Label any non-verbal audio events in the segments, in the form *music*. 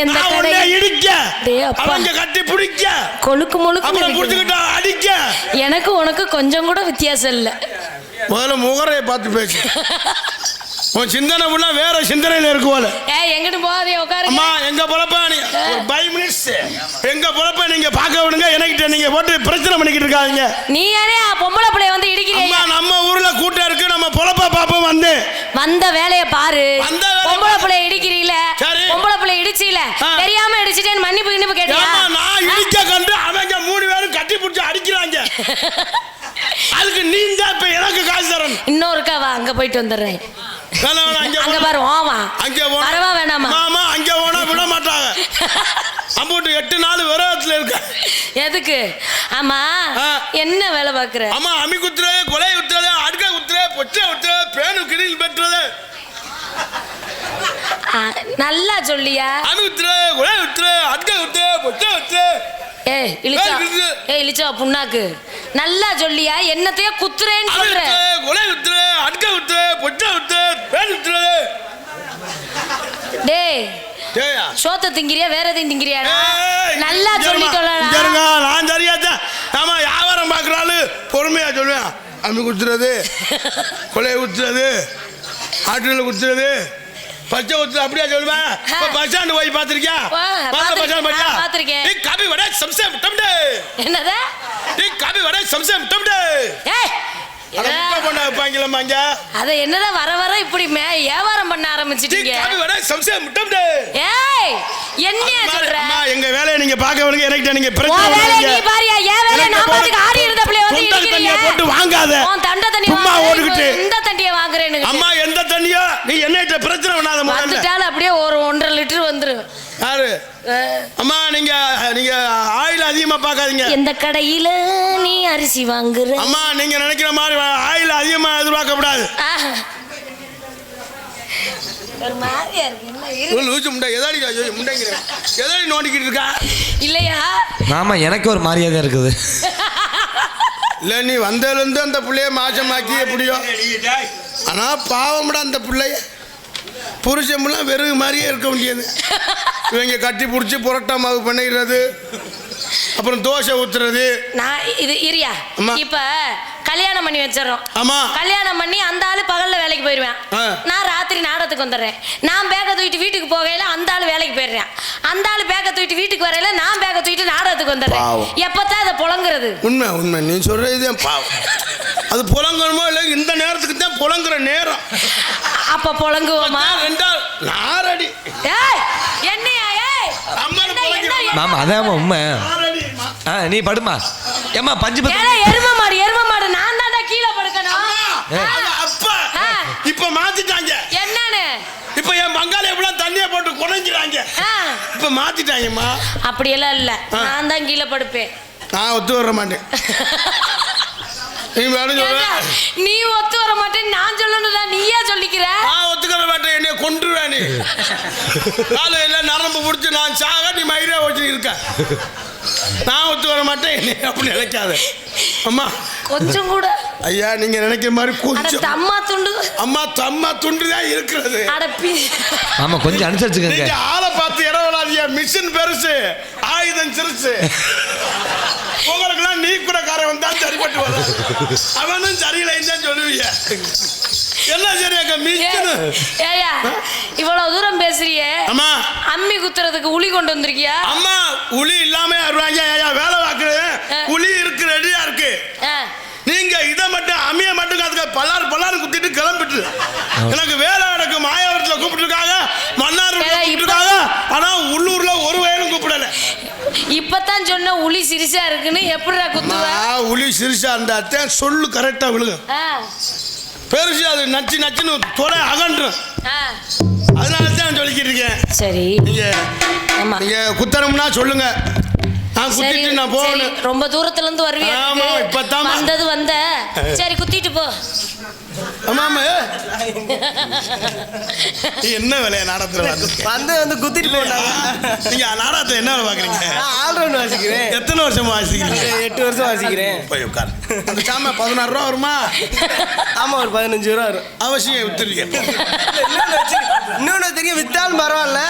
எந்த கடை? இடிக்க. அவங்க கட்டி பிடிக்க கொழுக்கு முழுக்கு புடிச்சுக்கிட்டு அடிக்க எனக்கு உனக்கு கொஞ்சம் கூட வித்தியாசம் இல்ல முதல்ல முகரையை பார்த்து பேசு *laughs* உன் சிந்தனை ஃபுல்லா வேற சிந்தனையில இருக்கு போல. ஏய் எங்கிட்டு போகாதே உட்காருங்க. அம்மா எங்க பொழப்ப நீ? ஒரு ஃபைவ் மினிட்ஸ் எங்க பொழப்ப நீங்க பார்க்க விடுங்க எனக்கிட்ட நீங்க போட்டு பிரச்சனை பண்ணிக்கிட்டு இருக்காங்க நீ யாரே? பொம்பளை பிள்ளைய வந்து அம்மா இடிக்கிறியா நம்ம ஊர்ல கூட்டம் இருக்கு நம்ம பொழப்ப பாப்போம் வந்து. வந்த வேலைய பாரு. பொம்பளை. பிள்ளைய இடிக்கிறீல. பொம்பளை பிள்ளைய இடிச்சீல. தெரியாம இடிச்சிட்டேன்னு மன்னிப்பு கிண்ணிப்பு கேட்டியா? நான் இடிக்க கண்டு அவங்க மூணு பேரும் கட்டி பிடிச்சி அடிக்கிறாங்க. *laughs* அதுக்கு நீங்க இப்ப எனக்கு காசு தரணும். இன்னொருக்கா வா அங்க போயிட்டு வந்துடுறேன். அங்க அங்க போனா- பாரு ஓவா அங்க போனா- வரவா வேணாமா? மாமா அங்க போனா விட மாட்டாங்க. *laughs* அம்பூட்டு எட்டு நாள் விரதத்துல இருக்க. எதுக்கு? ஆமா. என்ன வேலை பாக்குற அம்மா அம்மி குத்துறது கொலை குத்துறது அடுக்க குத்துறது பொச்சை குத்துறது பேனு கிரில் பெற்றுறது. ஆ, நல்லா சொல்லியா? அம்மி குத்துறது கொலை குத்துறது அடுக்க குத்துறது பொச்சை குத்துறது. ஏய் இழிச்சா ஏய் இழிச்சா புண்ணாக்கு. நல்லா சொல்லியா? என்னத்தைய குத்துறேன்னு சொல்ற. கொலை குத்துறது அடுக்க குத்துறது பொச்சை குத்துறது. டேய் சோத்த திங்கிறியா வேற எதையும் திங்கிறியாடா? ஏய், நல்லா இங்க சொல்லி இருமா, இங்க இருங்க, சொல்லடா நான் சரியாச்சா ஆமா வியாபாரம் பார்க்குறாள் பொறுமையா சொல்லுவேன். அம்மி குத்துறது கொலையை குத்துறது ஆட்டுல குத்துறது பச்சை குத்துறது அப்படியா சொல்லுவேன். பஸ் ஸ்டாண்டு போய் பார்த்திருக்கேன். பஸ் ஸ்டாண்ட் பார்த்திருக்கேன். நீ காபி வடை சம்சே முட்டம்டே என்னது? நீ காபி வடை சம்சே முட்டம்டே ஏய் அட இத- இங்க அத என்னதான் வர வர இப்படி மே வியாபாரம் பண்ண ஆரம்பிச்சிட்டீங்க? காபி வடை சம்சே முட்டம்டே ஏய் என்னையா சொல்ற? அம்மா எங்க வேலையை நீங்க பார்க்க விடுங்க எனக்கு நீங்க பிரச்சனை வேலையை. நீ பாரியா? என் வேலையை நான் பாத்துக்க ஆடி இருந்த வந்து தண்ணியை இடிக்கிறியா போட்டு வாங்காத. உன் தண்டை தண்ணி சும்மா ஓடிக்கிட்டு. இந்த தண்டியை வாங்குறேன்னு அம்மா எந்த தண்ணியோ? நீ என்னட்ட பிரச்சனை பண்ணாத முதல்ல. வந்துட்டாலும் அப்படியே ஒரு ஒன்றரை லிட்டர் வந்துரும். யாரு? அம்மா நீங்க நீங்க ஆயில் அதிகமா பார்க்காதீங்க. எந்த கடையில நீ அரிசி வாங்குற? அம்மா நீங்க நினைக்கிற மாதிரி ஆயில் அதிகமா எதிர்பார்க்க கூடாது இல்லையா? ஆமா எனக்கு ஒரு மாதிரியா தான் இருக்குது. இல்ல நீ வந்ததுலேருந்து அந்த பிள்ளைய மாசமாக்கி எப்படியோ. ஆனா பாவம்டா அந்த பிள்ளைய. புருஷம்லாம் வெறுகு மாதிரியே இருக்க முடியாது இவங்க கட்டி பிடிச்சி புரட்டா மாவு பண்ணிடுறது அப்புறம் தோசை ஊத்துறது. நான் இது இரியா. இப்ப கல்யாணம் பண்ணி வச்சிடறோம். ஆமா கல்யாணம் பண்ணி அந்த ஆளு பகல்ல வேலைக்கு போயிருவேன். நான் ராத்திரி நாடகத்துக்கு வந்துடுறேன். நான் பேக்கை தூக்கிட்டு வீட்டுக்கு போகையில அந்த ஆளு வேலைக்கு போயிடுறேன். அந்த ஆளு பேக்கை தூக்கிட்டு வீட்டுக்கு வரையில நான் பேக்கை தூக்கிட்டு நாடகத்துக்கு வந்துடுறேன். எப்பத்தான் அதை புழங்குறது உண்மை உண்மை. நீ சொல்றது பாவம். அது புலங்கணுமோ இல்லை இந்த நேரத்துக்கு தான் புலங்குற நேரம். அப்ப புழங்குவோமா நாரடி. ஏய் என்னையா? மாமா அதான் உண்மை. ஆ நீ படுமா. ஏம்மா பஞ்சு எரும மாடு எரும மாடு நான் தான்டா கீழே படுக்கணும். அப்பா. இப்ப மாத்திட்டாங்க. என்னன்னு? இப்ப என் பங்காளி எப்படிலாம் தண்ணியை போட்டு குறைஞ்சிறாங்க ஆ, இப்ப மாத்திட்டாங்கம்மா. அப்படியெல்லாம் இல்ல. நான் தான் கீழே படுப்பேன். நான் ஒத்து வர மாட்டேன். *laughs* நீ வேணும் சொல்ற. நீ ஒத்து வர மாட்டேன்னு நான் சொல்லணும்டா நீயா சொல்லிக்கிற? நான் ஒத்துக்கிற மாட்டேன் என்னைய கொன்றுவேன் நீ. காலையில நரம்பு பிடிச்சி நான் சாக நீ மயிரே வச்சு இருக்க. நான் ஒத்து வர மாட்டேன் என்னை அப்படி நினைக்காத. அம்மா. கொஞ்சம் கூட. ஐயா நீங்க நினைக்கிற மாதிரி கொஞ்சம். தம்மா துண்டு. அம்மா தம்மா துண்டு தான் இருக்கிறது அடப்பி ஆமா கொஞ்சம் அனுசரிச்சுக்கங்க. ஆளை பார்த்து இடவலாதியா மிஷின் பெருசு ஆயுதம் சிறுசு. காரை வந்தா சரிப்பட்டு வரும் *laughs* அவனும் சரியில்லைன்னு தான் சொல்லுவீங்க. எல்லாம் சரியாக்க மிஷின் ஏயா இவ்வளவு தூரம் பேசுறியே. அம்மா. அம்மி குத்துறதுக்கு உளி கொண்டு வந்திருக்கியா? அம்மா உளி இல்லாம வருவாங்க? ஐயா வேலை பார்க்குறது. உளி இருக்கு ரெடியா இருக்கு. ஆ, நீங்க இதை மட்டும் அம்மிய மட்டும் அதுக்கு பல்லாறு பல்லாறு குத்திட்டு கிளம்பிட்டு. எனக்கு வேலை எனக்கு மாயாவரத்தில் கூப்பிட்டுருக்காங்க. மன்னார் கூப்பிட்டுருக்காங்க. ஆனா உள்ளூர்ல இப்பதான் சொன்ன உளி சிரிசா இருக்குன்னு எப்படிடா குத்துவ? உளி சிரிசா அத்தை. சொல்லு கரெக்டா விழுங்க ஆ, பெருசு அது நச்சு நச்சுன்னு தொலை அகன்றும். அதனால தான் சொல்லிக்கிட்டு இருக்கேன். சரி. நீங்க நீங்க குத்தணும்னா சொல்லுங்க. நான் குத்திட்டு நான் போகணும். ரொம்ப தூரத்துல இருந்து வருவியா? ஆமா, இப்பதாம்மா. வந்தது வந்த. சரி குத்திட்டு போ. ஆமாம் என்ன வேலையா நாடகத்தில் வந்து வந்து குத்திட்டு போட்டாங்க. நீங்க நாடகத்தில் என்ன வேலை பார்க்குறீங்க? ஆல்ரவுண்ட் வாசிக்கிறேன். எத்தனை வருஷமா வாசிக்கிறீங்க? எட்டு வருஷம் வாசிக்கிறேன். போய் உட்கார். அந்த சாம பதினாறு ரூபா வருமா? ஆமா ஒரு பதினஞ்சு ரூபா வரும். அவசியம் வித்துருக்கேன் இன்னொன்னு தெரியும் வித்தாலும் பரவாயில்ல.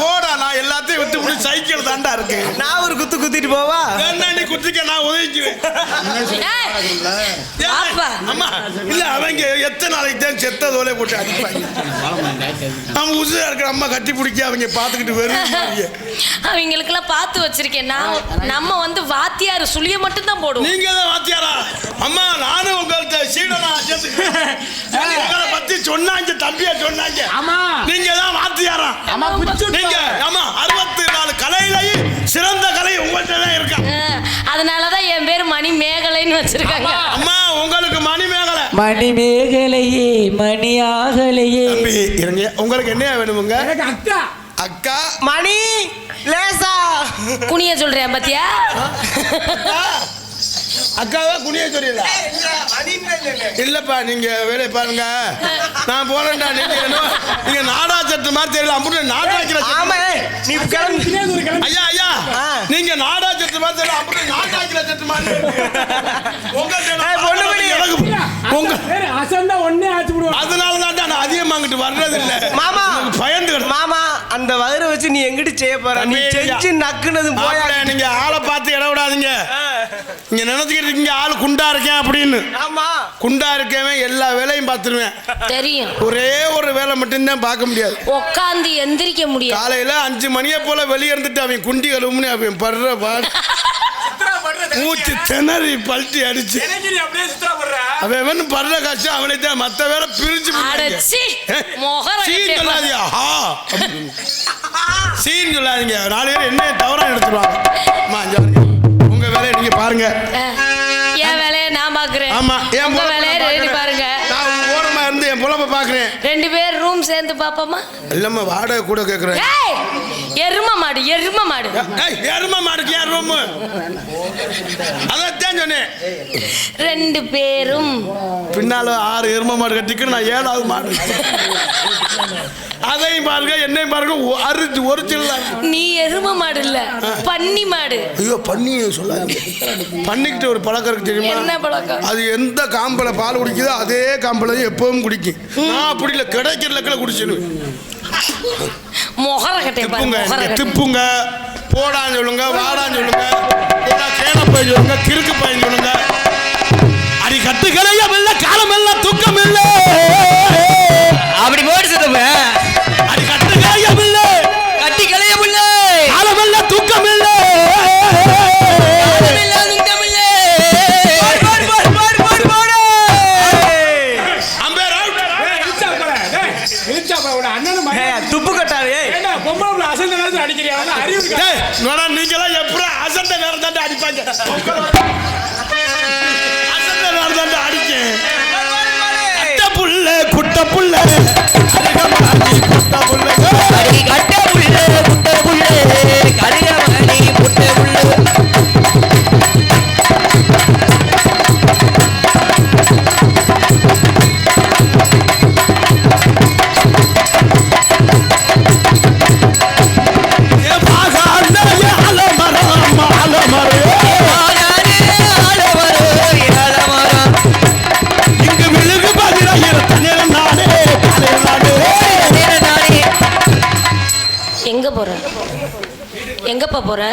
போடா நான் எல்லாத்தையும் வித்து முடி சைக்கிள் தாண்டா இருக்கு. நான் ஒரு குத்து குத்திட்டு போவா? நீ குத்திக்க நான் உதவிக்குவேன். அம்மா இல்ல அவங்க எத்தனை நாளைக்கு தான் செத்த தோலை போட்டு அடிப்பாங்க. நம்ம உசுரா இருக்கிற அம்மா கட்டி பிடிக்க அவங்க பார்த்துக்கிட்டு வெறும் அவங்களுக்கெல்லாம் பார்த்து வச்சிருக்கேன். நான் நம்ம வந்து வாத்தியார் சுழிய மட்டும் தான் போடுவோம். நீங்க தான் வாத்தியாரா? அம்மா நானும் உங்கள்ட்ட சீடனா பத்தி சொன்னாங்க தம்பியா சொன்னாங்க. ஆமா. நீங்க தான் வாத்தியாரா ஆமா பிடிச்சு நீங்க ஆமா அறுபத்தி நாலு கலையிலையும் சிறந்த கலை உங்கள்கிட்ட தான் இருக்கா? அதனாலதான் என் பேர் மணி மேகலைன்னு வச்சிருக்காங்க. அம்மா உங்களுக்கு மணி மேகலை மணி மேகலையே மணி ஆகலையே இருங்க உங்களுக்கு என்ன வேணுமுங்க அக்கா. அக்கா? மணி லேசா. குனிய சொல்றேன் பாத்தியா? அக்காவா குனிய சொல்லிடல இல்லப்பா நீங்க வேலையை பாருங்க. நான் போறேன்டா நீங்க என்ன? நீங்க நாடா சட்டு மாதிரி தெரியல அம்புட்டு நாடா வைக்கிற ஐயா ஐயா. நீங்க நாடா சட்டு மாதிரி தெரியல அம்புட்டு நாடா வைக்கிற சட்டு மாதிரி உங்க பேரு அசந்தா ஒன்னே ஆச்சு விடுவான் அதனால தான் நான் அதிகமா அங்கிட்டு வர்றது இல்ல மாமா. பயந்து. மாமா. அந்த வயிறு வச்சு நீ எங்கிட்டு செய்ய போற? நீ செஞ்சு நக்குனது போயா நீங்க ஆளை பார்த்து இட விடாதீங்க. நீங்க நினைச்சுக்கிட்டு இருக்கீங்க ஆள் குண்டா இருக்கேன் அப்படின்னு. ஆமா. குண்டா இருக்கவன் எல்லா வேலையும் பார்த்துருவேன். தெரியும். ஒரே ஒரு வேலை மட்டும்தான் பார்க்க முடியாது. உட்காந்து எந்திரிக்க முடியாது. காலையில அஞ்சு மணியை போல வெளியே இருந்துட்டு அவன் குண்டி கழுவும்னு அவன் படுற பாடு. *laughs* மூச்சு திணறி பல்ட்டி அடிச்சு. அவன் படுற கஷ்டம் அவனை தான் மத்த வேலை பிரிஞ்சு சீன் சொல்லாதீங்க. சீன் சொல்லாதீங்க. நாலு பேர் என்ன தவறா எடுத்துருவாங்க. அம்மா. உங்க வேலையை நீங்க பாருங்க. என் வேலையை நான் பாக்குறேன். ஆமா என் வேலையை. பாருங்க. நான் ஓரமா இருந்து என் பொழப்ப பாக்குறேன். ரெண்டு பேர் ரூம் சேர்ந்து பாப்போமா? இல்லம்மா வாடகை கூட கேக்குறேன். ஏய் எரும மாடு எரும மாடு. எருமை மாடுக்கு ஏன் ரூமு அதான் சொன்னேன். ரெண்டு பேரும். பின்னால ஆறு எருமை மாடு கட்டிக்கு நான் ஏழாவது மாடு அதையும் பாருங்க என்னையும் பாருங்க அரிஞ்சு ஒரு சில்ல நீ எரும மாடு இல்ல பன்னி மாடு. ஐயோ பண்ணி சொல்லாதீங்க. பண்ணிக்கிட்டு ஒரு பழக்கம் இருக்கு தெரியுமா? என்ன பழக்கம்? அது எந்த காம்பல பால் குடிக்குதோ அதே காம்பல எப்பவும் குடிக்கும். நான் அப்படி இல்லை கிடைக்கிற லக்கில் குடிச்சிடுவேன் முகர கட்டை பாரு திப்புங்க. போடான்னு சொல்லுங்க வாடான்னு சொல்லுங்க. போடா கேனப்பை சொல்லுங்க புள்ள அருகமாடி எங்கப்பா போற?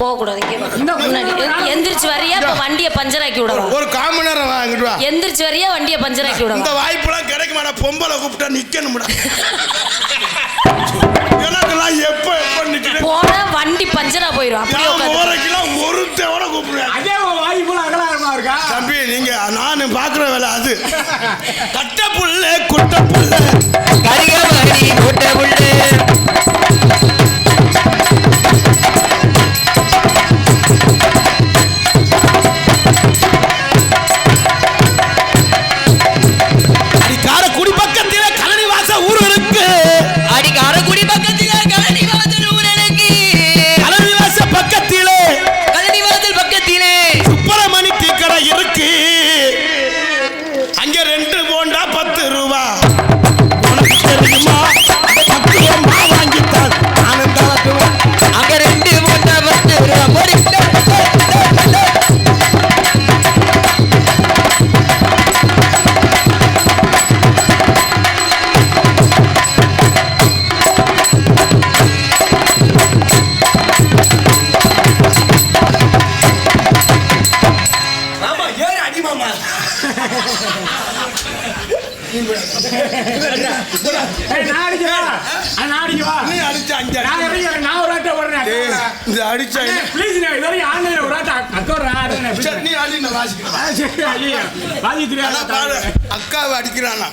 போக கூடாது இங்க வா. முன்னாடி. எந்திரிச்சு வரியா? இப்ப வண்டிய பஞ்சர் ஆக்கி விடவா? ஒரு காம நேரம் வாங்கிட்டு வா. எந்திரிச்சு வரியா? வண்டிய பஞ்சர் ஆக்கி இந்த விடவா வாய்ப்புலாம் கிடைக்குமாடா. பொம்பளை கூப்பிட்டா நிக்கணும்டா. எனக்கெல்லாம் எப்ப எப்ப நிக்கிறேன் போனா வண்டி பஞ்சரா போயிடும் அப்படியே நான் உட்காந்து ஓரைக்கெல்லாம் ஒருத்தவன கூப்பிடுவேன். அதே உன் வாய் போல அகலாரமா இருக்கா? தம்பி நீங்க நான் பாக்குற வேலை அது. கட்ட புள்ள குட்ட புள்ள இந்த அடிச்சா அண்ணே, please ண்ணே, இது வரைக்கும் ஆன்லைன்ல ஒரு ஆட்டை அக்கா விடுறேன், ஆடுறேன், please. சரி, நீ அடி நான் வாசிக்கிறேன் அக்காவை அடிக்கிறானா?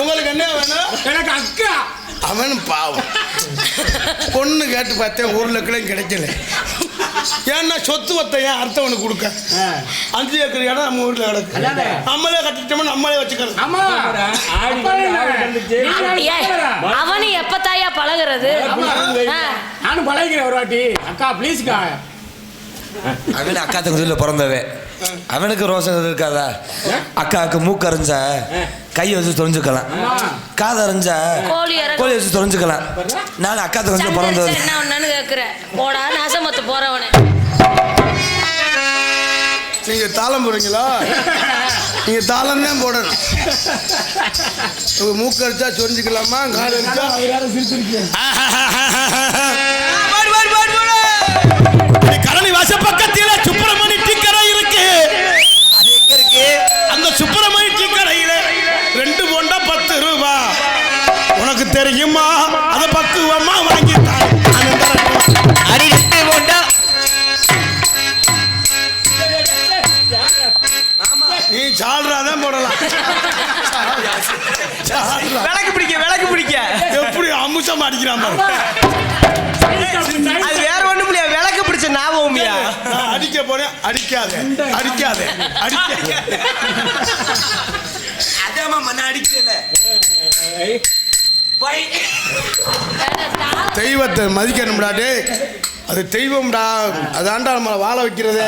உங்களுக்கு என்ன வேணும்? எனக்கு அக்கா. அவன் பாவம். பொண்ணு கேட்டு பார்த்தேன் ஒரு லட்சம் கிடைக்கல. ஏன்னா சொத்து வத்தை ஏன் அர்த்தவனுக்கு கொடுக்க? அஞ்சு ஏக்கர் இடம் நம்ம ஊர்ல கிடக்கு. நம்மளே கட்டிட்டோம்னா நம்மளே ஏய், அவனு எப்பத்தாயா பழகுறது? நானும் பழகிக்கிறேன் ஒரு வாட்டி. அக்கா ப்ளீஸ்க்கா அவன் அக்கா தங்கச்சியில் பிறந்தவே அவனுக்கு ரோசம் இருக்காதா? அக்காவுக்கு மூக்கு அரைஞ்சா கையை வச்சு தொலைஞ்சுக்கலாம். காது அரைஞ்சா கோழி வச்சு தொலைஞ்சுக்கலாம். நான் அக்கா சண்டை பிறந்தது. என்ன ஒண்ணுன்னு கேக்குற. போடா போறவனே. நீங்க தாளம் போடுறீங்களா? நீங்க தாளம் தான் போடணும். உங்க மூக்கு அடிச்சா சொரிஞ்சுக்கலாமா? காது அடிச்சா கரணி அடிக்காத. அடிக்காத. அடிக்காத. மண்ண அடிக்கல. தெய்வத்தை மதிக்கணும்டா டேய். அது தெய்வம்டா. அதான்டா நம்மளை வாழ வைக்கிறதே.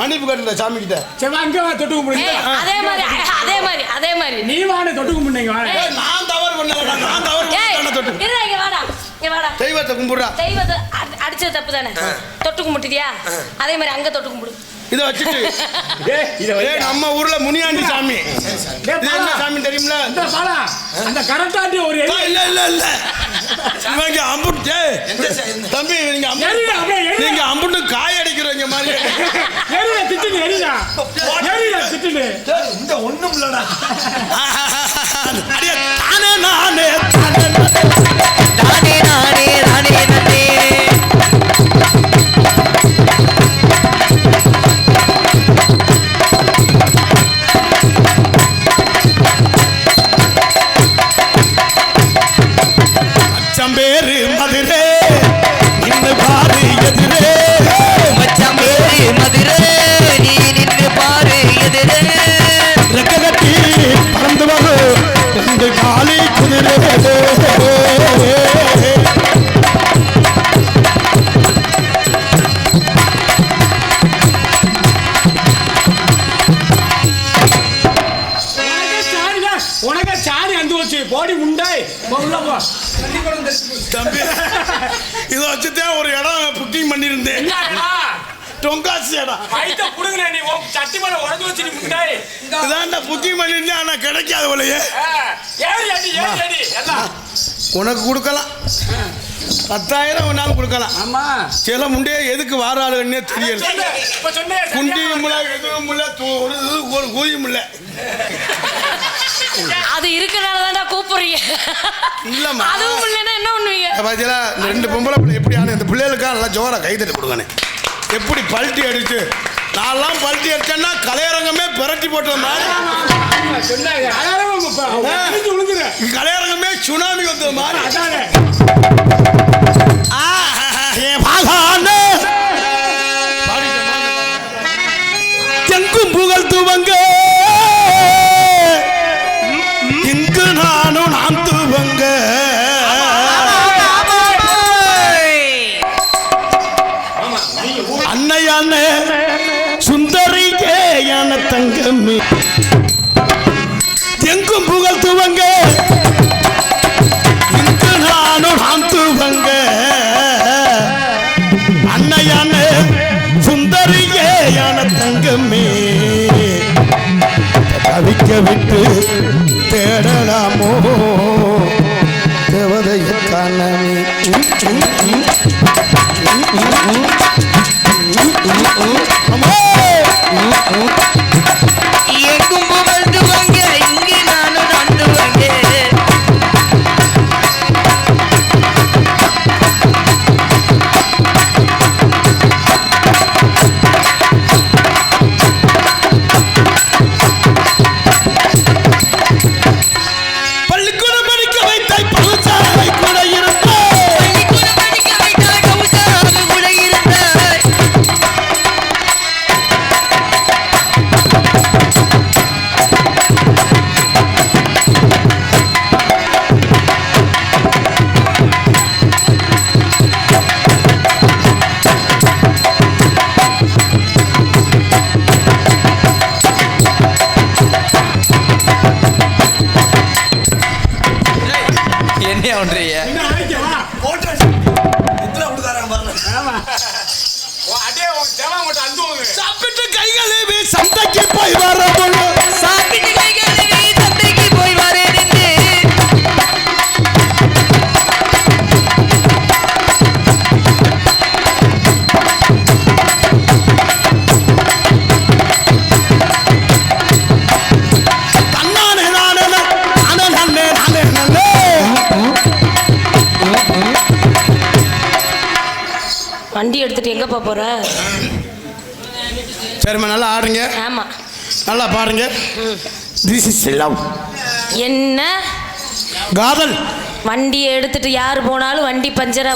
மன்னிப்பு கட்டுல சாமி கிட்ட சரி அங்க வா தொட்டு ஏய், கும்பிடுங்க அதே மாதிரி அதே மாதிரி அதே மாதிரி. நீ வாட தொட்டு கும்பிடுங்க. நான் தவறு பண்ணலடா நான் தவறு பண்ணல தொட்டு இருடா இங்க வாடா இங்க வாடா தெய்வத்தை கும்பிடுறா. தெய்வத்தை அடி- அடிச்சது தப்பு தானே தொட்டு கும்பிட்டுதியா அதே மாதிரி அங்க தொட்டு கும்பிடு. இதை வச்சுட்டு. *laughs* நம்ம ஊர்ல முனியாண்டி சாமி. சாமி தெரியுமில? இந்த பாலா. அந்த கரெக்டாண்டி ஒரு இல்ல இல்ல இல்ல. இவங்க அம்புட்டு தம்பி நீங்க. நீங்க அம்புட்டு காய அடிக்கிறவங்க மாதிரி. *laughs* திட்டுடு எரியா எரியா திட்டுடு இந்த ஒண்ணும் இல்லடா. தானே நானே. தானே நானே. அச்சம் பேரு இதை வச்சுதான் ஒரு இடம் புக்கிங் பண்ணியிருந்தேன். டொங்காசி இடம்? புடுங்கல நீ சட்டி மேல உடைஞ்சு வச்சு நீ உண்டாய் இதான்டா புக்கிங் பண்ணியிருந்தேன் ஆனால் கிடைக்காத போலயே. ஏறி அடி ஏறி அடி. எல்லாம். உனக்கு கொடுக்கலாம். பத்தாயிரம் வேணாலும் கொடுக்கலாம். ஆமா. சில முண்டே எதுக்கு வாராளுன்னே தெரியல. குண்டியும் இல்லை எதுவும் இல்லை ஒரு இது ஒரு கூலியும் இல்லை. அது இருக்கனால தான்டா கூப்பிடுறீங்க. இல்லம்மா. அதுவும் இல்லைன்னா என்ன பண்ணுவீங்க? பார்த்தீங்களா இந்த ரெண்டு பொம்பளை பிள்ளை எப்படி ஆன இந்த பிள்ளைகளுக்கா நல்லா ஜோரா கை தட்டி கொடுங்கண்ணே. எப்படி பல்ட்டி அடிச்சு நான்லாம் பல்ட்டி அடிச்சேன்னா கலையரங்கமே பிரட்டி போட்ட மாதிரி சொன்னாங்க அதானே இப்ப விழுந்து விழுந்துரு கலையரங்கமே சுனாமி வந்த மாதிரி நான் துவங்க அன்னையான சுந்தரியே யான தங்கமே. எங்கும் புகழ் துவங்க. இங்கு நானும் நான் துவங்க. அன்னையான சுந்தரியே யான தங்கமே. தவிக்க விட்டு எங்கப்பா போற? சரிம்மா நல்லா ஆடுங்க. ஆமா. நல்லா பாடுங்க. திஸ் இஸ் லவ் என்ன? காதல். வண்டியை எடுத்துட்டு யார் போனாலும் வண்டி பஞ்சரா